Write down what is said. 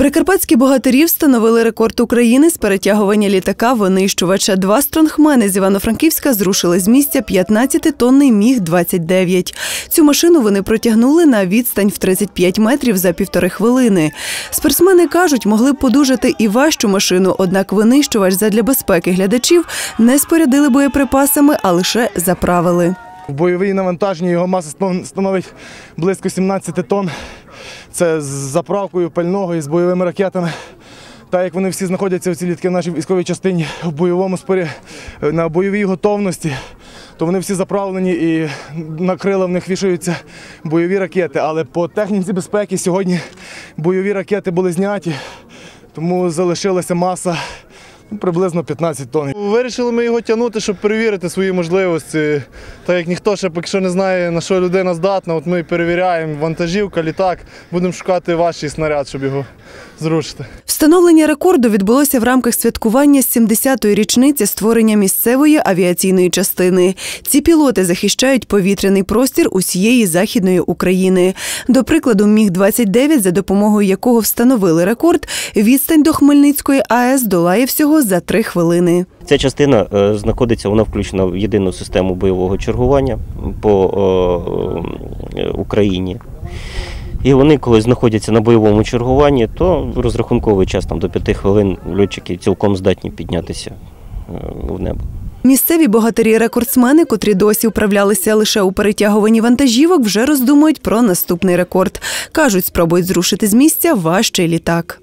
Прикарпатські богатирі встановили рекорд України з перетягування літака винищувача. Два стронгмени з Івано-Франківська зрушили з місця 15-тонний Міг-29. Цю машину вони протягнули на відстань в 35 метрів за півтори хвилини. Спортсмени кажуть, могли б подужати і важчу машину, однак винищувач задля безпеки глядачів не спорядили боєприпасами, а лише заправили. В бойовій його маса станов- становить близько 17 тонн. Це з заправкою пального і з бойовими ракетами. Так як вони всі знаходяться ці літки в нашій військовій частині в бойовому спорі на бойовій готовності, то вони всі заправлені і на крила в них вішаються бойові ракети. Але по техніці безпеки сьогодні бойові ракети були зняті, тому залишилася маса приблизно 15 тонн. Вирішили ми його тягнути, щоб перевірити свої можливості. Так як ніхто ще поки що не знає, на що людина здатна, от ми перевіряємо вантажівка, літак, будемо шукати важчий снаряд, щоб його зрушити. Встановлення рекорду відбулося в рамках святкування 70-ї річниці створення місцевої авіаційної частини. Ці пілоти захищають повітряний простір усієї західної України. До прикладу, міг 29 за допомогою якого встановили рекорд, відстань до Хмельницької АЕС долає всього за три хвилини. Ця частина е, знаходиться, вона включена в єдину систему бойового чергування по е, е, Україні. І вони, коли знаходяться на бойовому чергуванні, то розрахунковий час там до 5 хвилин льотчики цілком здатні піднятися в небо. Місцеві богатирі-рекордсмени, котрі досі управлялися лише у перетягуванні вантажівок, вже роздумують про наступний рекорд. Кажуть, спробують зрушити з місця важчий літак.